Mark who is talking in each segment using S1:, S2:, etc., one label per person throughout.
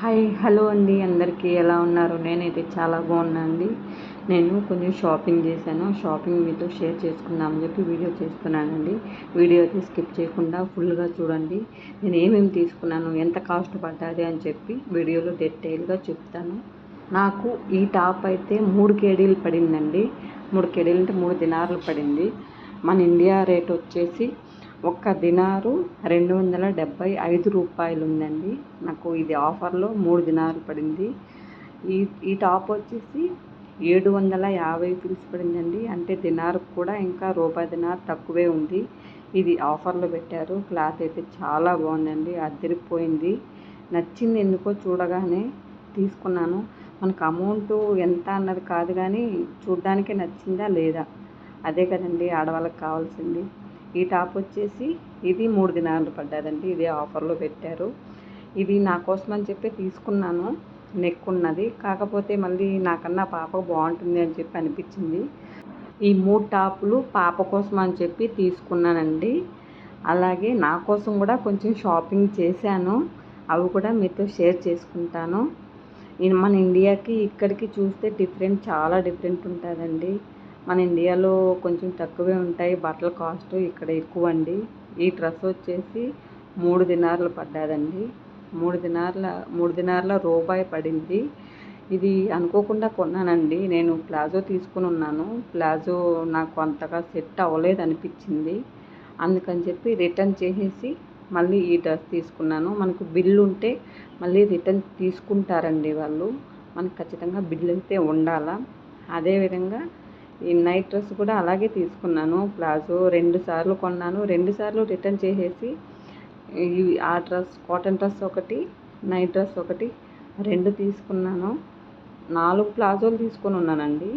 S1: Hi hello అండి అందరికీ. ఎలా ఉన్నారు? నేనైతే చాలా బాగున్నా అండి నేను కొంచెం షాపింగ్ చేశాను. షాపింగ్ మీతో షేర్ చేసుకుందామని చెప్పి వీడియో చేస్తున్నానండి. వీడియో అయితే స్కిప్ చేయకుండా ఫుల్గా చూడండి. నేను ఏమేమి తీసుకున్నాను ఎంత కాస్ట్ పడ్డది అని చెప్పి వీడియోలో డీటెయిల్గా చెప్తాను. నాకు ఈ టాప్ అయితే మూడు కేడీలు పడిందండి. మూడు కేడీలు అంటే మూడు దినార్లు పడింది. మన ఇండియా రేట్ వచ్చేసి ఒక్క దినారు రెండు వందల డెబ్బై ఐదు రూపాయలు ఉందండి నాకు ఇది ఆఫర్లో మూడు దినాలు పడింది. ఈ ఈ టాప్ వచ్చేసి ఏడు వందల యాభై పిలిచి పడిందండి. అంటే దినారు కూడా ఇంకా రూపాయి దినారు తక్కువే ఉంది. ఇది ఆఫర్లో పెట్టారు. క్లాత్ అయితే చాలా బాగుందండి. అదిరిపోయింది నచ్చింది ఎందుకో చూడగానే తీసుకున్నాను. మనకు అమౌంట్ ఎంత అన్నది కాదు కానీ చూడ్డానికి నచ్చిందా లేదా? అదే కదండి ఆడవాళ్ళకి కావాల్సింది. ఈ టాప్ వచ్చేసి ఇది మూడు దినాలు పడ్డదండి ఇది ఆఫర్లో పెట్టారు. ఇది నా కోసం అని చెప్పి తీసుకున్నాను నెక్ ఉన్నది. కాకపోతే మళ్ళీ నాకన్నా పాప బాగుంటుంది అని చెప్పి అనిపించింది. ఈ మూడు టాపులు పాప కోసం అని చెప్పి తీసుకున్నానండి. అలాగే నా కోసం కూడా కొంచెం షాపింగ్ చేశాను అవి కూడా మీతో షేర్ చేసుకుంటాను. మన ఇండియాకి ఇక్కడికి చూస్తే డిఫరెంట్ చాలా డిఫరెంట్ ఉంటుందండి. మన ఇండియాలో కొంచెం తక్కువే ఉంటాయి. బట్టల కాస్ట్ ఇక్కడ ఎక్కువ అండి ఈ డ్రెస్ వచ్చేసి మూడు దినార్లు పడ్డదండి. మూడు దినార్ల మూడు దినార్ల రూపాయి పడింది. ఇది అనుకోకుండా కొన్నానండి. నేను ప్లాజో తీసుకుని ఉన్నాను. ప్లాజో నాకు అంతగా సెట్ అవ్వలేదు అనిపించింది. అందుకని చెప్పి రిటర్న్ చేసేసి మళ్ళీ ఈ డ్రెస్ తీసుకున్నాను. మనకు బిల్లు ఉంటే మళ్ళీ రిటర్న్ తీసుకుంటారండి వాళ్ళు. మనకు ఖచ్చితంగా బిల్లు అయితే ఉండాలా. అదేవిధంగా ఈ నైట్ డ్రెస్ కూడా అలాగే తీసుకున్నాను. ప్లాజో రెండు సార్లు కొన్నాను. రెండు సార్లు రిటర్న్ చేసేసి ఆ డ్రెస్ కాటన్ డ్రెస్ ఒకటి నైట్ డ్రెస్ ఒకటి రెండు తీసుకున్నాను. నాలుగు ప్లాజోలు తీసుకొని ఉన్నానండి.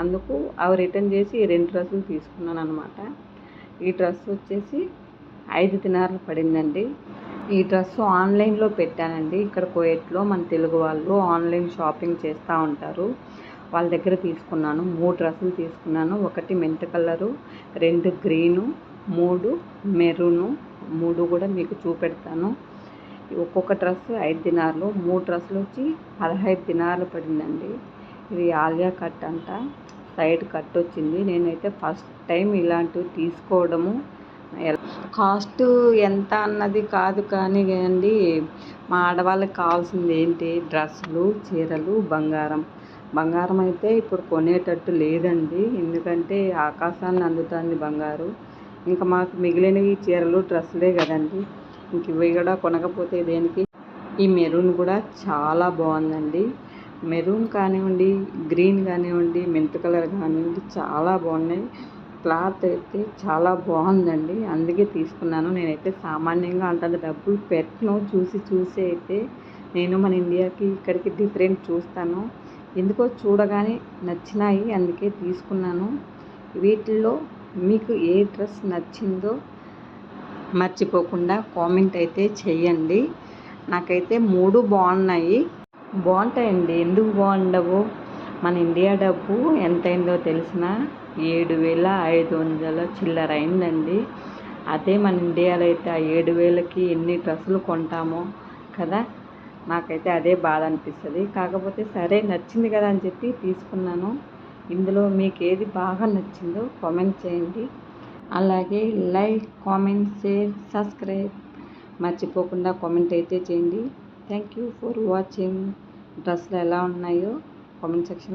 S1: అందుకు అవి రిటర్న్ చేసి రెండు డ్రెస్సులు తీసుకున్నాను అనమాట ఈ డ్రెస్ వచ్చేసి ఐదు దినార్లు పడిందండి. ఈ డ్రెస్ ఆన్లైన్లో పెట్టానండి. ఇక్కడ కోయట్లో మన తెలుగు వాళ్ళు ఆన్లైన్ షాపింగ్ చేస్తూ ఉంటారు. వాళ్ళ దగ్గర తీసుకున్నాను. మూడు డ్రెస్సులు తీసుకున్నాను. ఒకటి మెంత కలరు రెండు గ్రీను మూడు మెరూను మూడు కూడా మీకు చూపెడతాను. ఒక్కొక్క డ్రెస్ ఐదు దినార్లు మూడు డ్రెస్సులు వచ్చి పదహైదు దినార్లు పడిందండి. ఇది ఆలియా కట్ అంట సైడ్ కట్ వచ్చింది. నేనైతే ఫస్ట్ టైం ఇలాంటివి తీసుకోవడము. కాస్ట్ ఎంత అన్నది కాదు కానీ అండి మా ఆడవాళ్ళకి కావాల్సింది ఏంటి? డ్రెస్సులు చీరలు బంగారం. బంగారం అయితే ఇప్పుడు కొనేటట్టు లేదండి. ఎందుకంటే ఆకాశాన్ని అందుతుంది బంగారు. ఇంకా మాకు మిగిలినవి చీరలు డ్రెస్సులే కదండి. ఇంక ఇవి కూడా కొనకపోతే దేనికి? ఈ మెరూన్ కూడా చాలా బాగుందండి. మెరూన్ కానివ్వండి గ్రీన్ కానివ్వండి మెంత్ కలర్ కానివ్వండి చాలా బాగున్నాయి. క్లాత్ అయితే చాలా బాగుందండి. అందుకే తీసుకున్నాను. నేనైతే సామాన్యంగా అంతంత డబ్బులు పెట్టను. చూసి చూసి అయితే నేను మన ఇండియాకి ఇక్కడికి డిఫరెంట్ చూస్తాను. ఎందుకో చూడగానే నచ్చినాయి అందుకే తీసుకున్నాను. వీటిల్లో మీకు ఏ డ్రెస్ నచ్చిందో మర్చిపోకుండా కామెంట్ అయితే చేయండి. నాకైతే మూడు బాగున్నాయి. బాగుంటాయండి. ఎందుకు బాగుండవు? మన ఇండియా డబ్బు ఎంతైందో తెలిసిన ఏడు వేల ఐదు వందల చిల్లర అయిందండి. అదే మన ఇండియాలో అయితే ఆ ఏడు వేలకి ఎన్ని డ్రెస్సులు కొంటామో కదా? నాకైతే అదే బాధ అనిపిస్తుంది కాకపోతే సరే నచ్చింది కదా అని చెప్పి తీసుకున్నాను. ఇందులో మీకు ఏది బాగా నచ్చిందో కామెంట్ చేయండి. అలాగే లైక్ కామెంట్ షేర్ సబ్స్క్రైబ్ మర్చిపోకుండా కామెంట్ అయితే చేయండి. Thank you for watching. డ్రెస్సులు ఎలా ఉన్నాయో కామెంట్ సెక్షన్